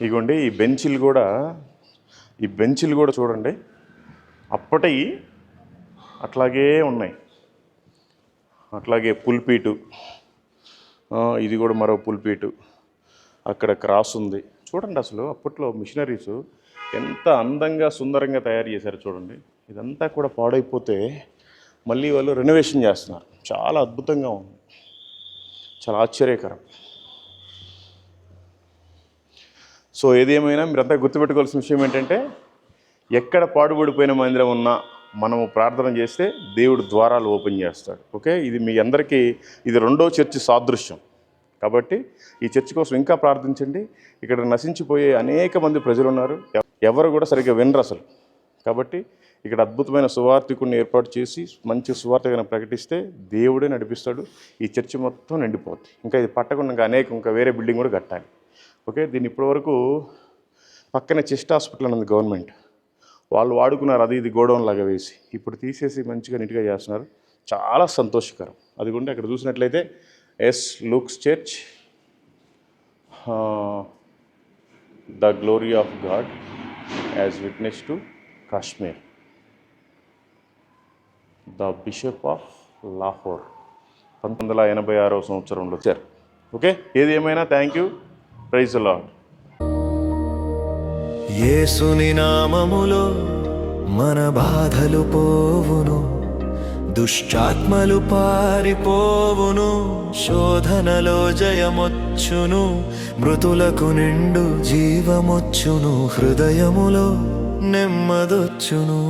ఇగోండి ఈ బెంచీలు కూడా ఈ బెంచీలు కూడా చూడండి. అప్పటివి అట్లాగే ఉన్నాయి. అట్లాగే పుల్పీటు. ఇది కూడా మరో పుల్పీటు. అక్కడ క్రాస్ ఉంది. చూడండి అసలు అప్పట్లో మిషనరీస్ ఎంత అందంగా సుందరంగా తయారు చేశారు చూడండి. ఇదంతా కూడా పాడైపోతే మళ్ళీ వాళ్ళు రెనోవేషన్ చేస్తున్నారు. చాలా అద్భుతంగా ఉంది. చాలా ఆశ్చర్యకరం. సో ఏదేమైనా మీరంతా గుర్తుపెట్టుకోవాల్సిన విషయం ఏంటంటే ఎక్కడ పాడుబడిపోయిన మందిరం ఉన్నా మనము ప్రార్థన చేస్తే దేవుడు ద్వారాలు ఓపెన్ చేస్తాడు. ఓకే? ఇది మీ అందరికీ ఇది రెండో చర్చి సాదృశ్యం. కాబట్టి ఈ చర్చి కోసం ఇంకా ప్రార్థించండి. ఇక్కడ నశించిపోయే అనేక మంది ప్రజలు ఉన్నారు. ఎవరు కూడా సరిగ్గా వినరు అసలు. కాబట్టి ఇక్కడ అద్భుతమైన సువార్థికుడిని ఏర్పాటు చేసి మంచి సువార్తగా ప్రకటిస్తే దేవుడే నడిపిస్తాడు. ఈ చర్చి మొత్తం నిండిపోతుంది ఇంకా ఇది పట్టకుండా ఇంకా అనేక ఇంకా వేరే బిల్డింగ్ కూడా కట్టాలి. ఓకే? దీన్ని ఇప్పటివరకు పక్కనే చెస్ట్ హాస్పిటల్ అని ఉంది గవర్నమెంట్. వాళ్ళు వాడుకున్నారు అది ఇది గోడౌన్ లాగా వేసి. ఇప్పుడు తీసేసి మంచిగా నీట్గా చేస్తున్నారు. చాలా సంతోషకరం. అది కూడా అక్కడ చూసినట్లయితే S Luke's church. The glory of God as witness to Kashmir. The bishop of Lahore. పంతొమ్మిది వందల ఎనభై ఆరవ సంవత్సరంలో వచ్చారు. ఓకే? ఏది ఏమైనా థ్యాంక్ యూ. ప్రైజ్ లాడ్ యేసుని నామములో మన బాధలు పోవును దుష్టాత్మలు పారిపోవును శోధనలో జయమొచ్చును మృతులకు నిండు జీవమొచ్చును హృదయములో నెమ్మదొచ్చును.